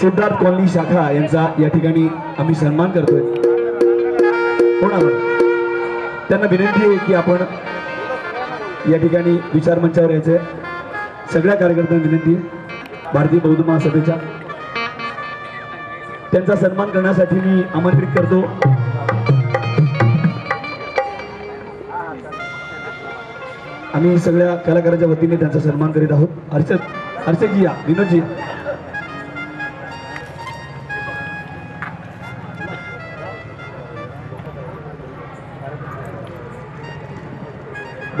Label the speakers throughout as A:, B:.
A: Siddharth colony शाखा यांचा या ठिकाणी आम्ही सन्मान करतोय. कोणावर? त्यांना विनंती आहे की आपण या ठिकाणी विचार मंचावर यायचंय. सगळ्या कार्यकर्त्यांना विनंती आहे. भारतीय बौद्ध महासभेच्या. त्यांचा सन्मान करण्यासाठी मी आमंत्रित करतो. आम्ही सगळ्या कलाकारांच्या वतीने त्यांचा सन्मान करीत आहोत. हर्षद हर्षदजी या विनोदजी या.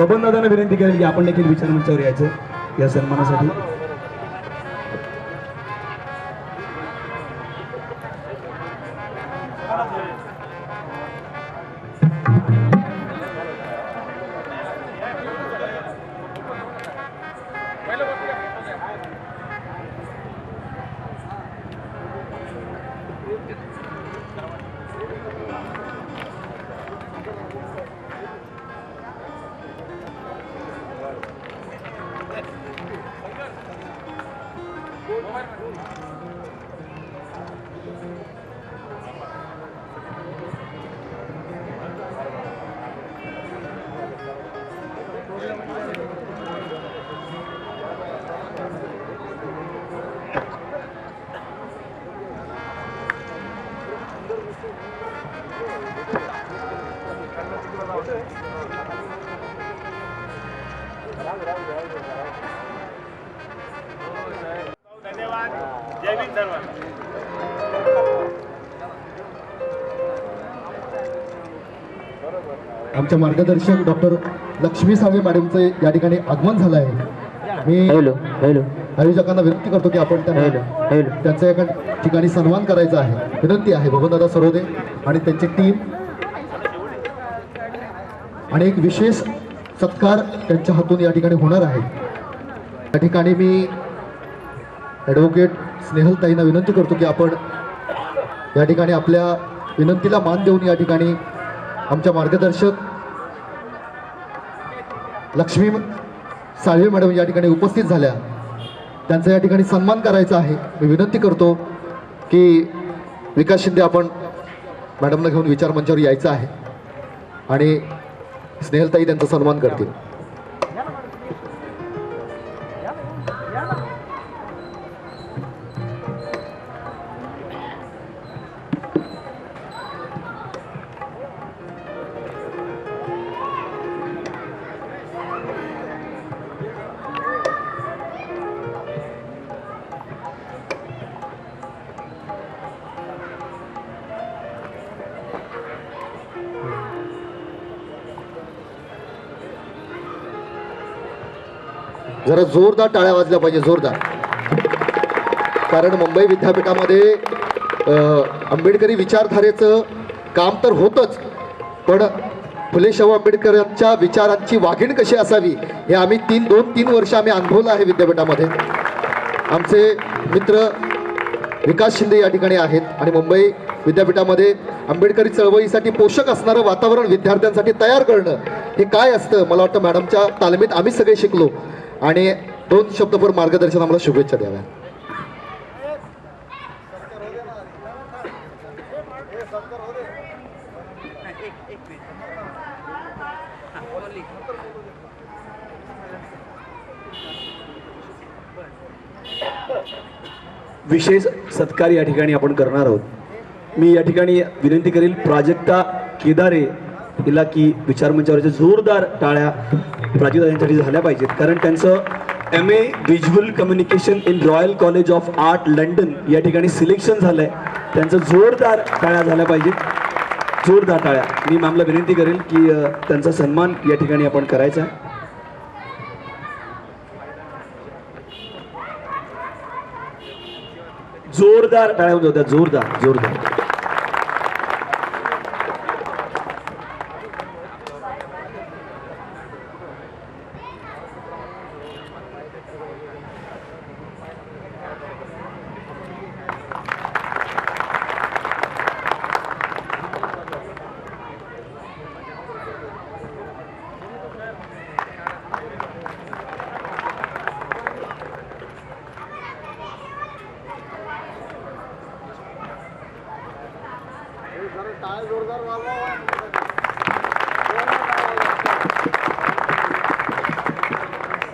A: बबन दादांना विनंती करेल की आपण देखील विचार मंचावर यायचं या सन्मानासाठी.
B: धन्यवाद जय भीम सर्वांना
C: आमच्या मार्गदर्शक डॉक्टर लक्ष्मी सावे मॅडमचे या ठिकाणी आगमन झालं आहे मी
D: हॅलो हॅलो.
C: आयोजकांना विनंती करतो की आपण त्यांना त्यांचा एका ठिकाणी सन्मान करायचा आहे. विनंती आहे बबनदादा सरोदे आणि त्यांची टीम आणि एक विशेष सत्कार त्यांच्या हातून या ठिकाणी होणार आहे. या ठिकाणी मी ॲडव्होकेट स्नेहलताईंना विनंती करतो की आपण या ठिकाणी आपल्या विनंतीला मान देऊन या ठिकाणी आमच्या मार्गदर्शक लक्ष्मी साळवे मॅडम या ठिकाणी उपस्थित झाल्या. त्यांचा या ठिकाणी सन्मान करायचा आहे. मी विनंती करतो की विकास शिंदे आपण मॅडमला घेऊन विचार मंचावर यायचं आहे. आणि स्नेहलताई त्यांचा सन्मान करतील. जरा जोरदार टाळ्या वाजल्या पाहिजे जोरदार. कारण मुंबई विद्यापीठामध्ये आंबेडकरी विचारधारेचं काम तर होतंच पण फुले शाहू आंबेडकरांच्या विचारांची वाघीण कशी असावी हे आम्ही तीन दोन तीन वर्ष आम्ही अनुभवलं आहे विद्यापीठामध्ये. आमचे मित्र विकास शिंदे या ठिकाणी आहेत आणि मुंबई विद्यापीठामध्ये आंबेडकरी चळवळीसाठी पोषक असणारं वातावरण विद्यार्थ्यांसाठी तयार करणं हे काय असतं? मला वाटतं मॅडमच्या तालमीत आम्ही सगळे शिकलो. आणि दोन शब्दभर मार्गदर्शन आम्हाला शुभेच्छा द्याव्या.
A: विशेष सत्कार या ठिकाणी आपण करणार आहोत. मी या ठिकाणी विनंती करेल प्राजक्ता केदारे तिला की विचारमंचावरच्या जोरदार टाळ्या प्राजक्ता यांच्यासाठी झाल्या पाहिजेत. कारण त्यांचं M A visual communication in royal college of art London या ठिकाणी सिलेक्शन झालंय. त्यांचं जोरदार टाळ्या झाल्या पाहिजेत. जोरदार टाळ्या. मी मॅमला विनंती करेल की त्यांचा सन्मान या ठिकाणी आपण करायचा. आहे जोरदार टाळ्या होत होत्या. जोरदार जोरदार.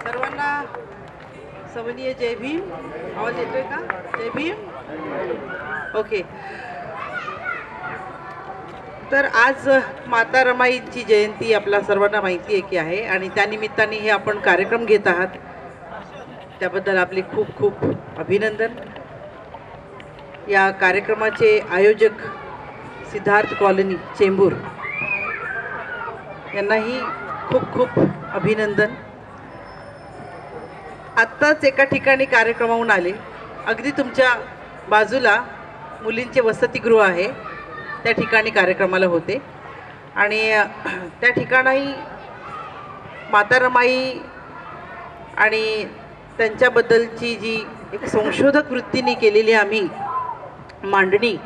D: सर्वांना सवनीय जय भीम. आवाज येतोय का? जय भीम. ओके तर आज माता रमाईची जयंती आपल्या सर्वांना माहिती आहे की आहे आणि त्यानिमित्ताने हे आपण कार्यक्रम घेत आहात. त्याबद्दल आपले खूप खूप अभिनंदन. या कार्यक्रमाचे आयोजक सिद्धार्थ कॉलनी चेंबूर. यांनाही खूप खूप अभिनंदन. आत्ताच एका ठिकाणी कार्यक्रमाहून आले. अगदी तुमच्या बाजूला मुलींचे वसतिगृह आहे. त्या ठिकाणी कार्यक्रमाला होते. आणि त्या ठिकाणी माता रमाई आणि त्यांच्याबद्दलची जी एक संशोधक वृत्तीने केलेली आम्ही मांडणी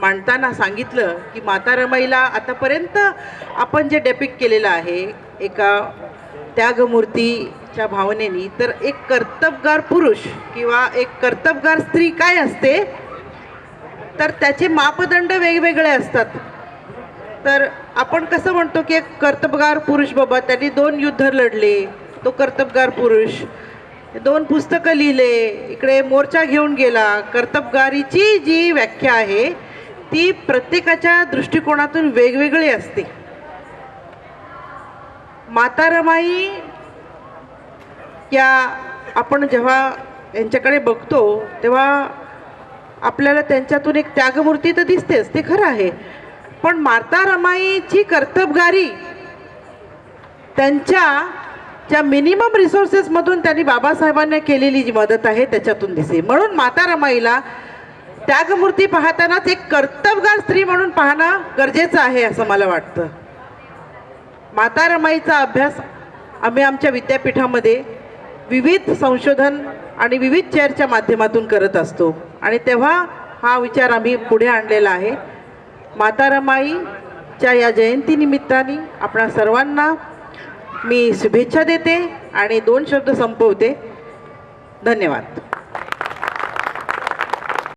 D: मांडताना सांगितलं की माता रमाईला आतापर्यंत आपण जे डेपिक केलेलं आहे एका त्यागमूर्तीच्या भावनेनी तर एक कर्तबगार पुरुष किंवा एक कर्तबगार स्त्री काय असते? तर त्याचे मापदंड वेगवेगळे असतात. तर आपण कसं म्हणतो की एक कर्तबगार पुरुष बाबा त्यांनी दोन युद्ध लढले तो कर्तबगार पुरुष. दोन पुस्तकं लिहिले इकडे मोर्चा घेऊन गेला. कर्तबगारीची जी व्याख्या आहे ती प्रत्येकाच्या दृष्टिकोनातून वेगवेगळी असते. माता रमाई या आपण जेव्हा यांच्याकडे बघतो तेव्हा आपल्याला त्यांच्यातून एक त्यागमूर्ती तर दिसतेच ते खरं आहे. पण माता रमाईची कर्तबगारी त्यांच्या ज्या मिनिमम रिसोर्सेसमधून त्यांनी बाबासाहेबांना केलेली जी मदत आहे त्याच्यातून दिसे म्हणून माता रमाईला त्यागमूर्ती पाहतानाच एक कर्तबगार स्त्री म्हणून पाहणं गरजेचं आहे असं मला वाटतं. माता रमाईचा अभ्यास आम्ही आमच्या विद्यापीठामध्ये विविध संशोधन आणि विविध चेअरच्या माध्यमातून करत असतो. आणि तेव्हा हा विचार आम्ही पुढे आणलेला आहे. माता रमाईच्या या जयंतीनिमित्ताने आपणा सर्वांना मी शुभेच्छा देते आणि दोन शब्द संपवते. धन्यवाद.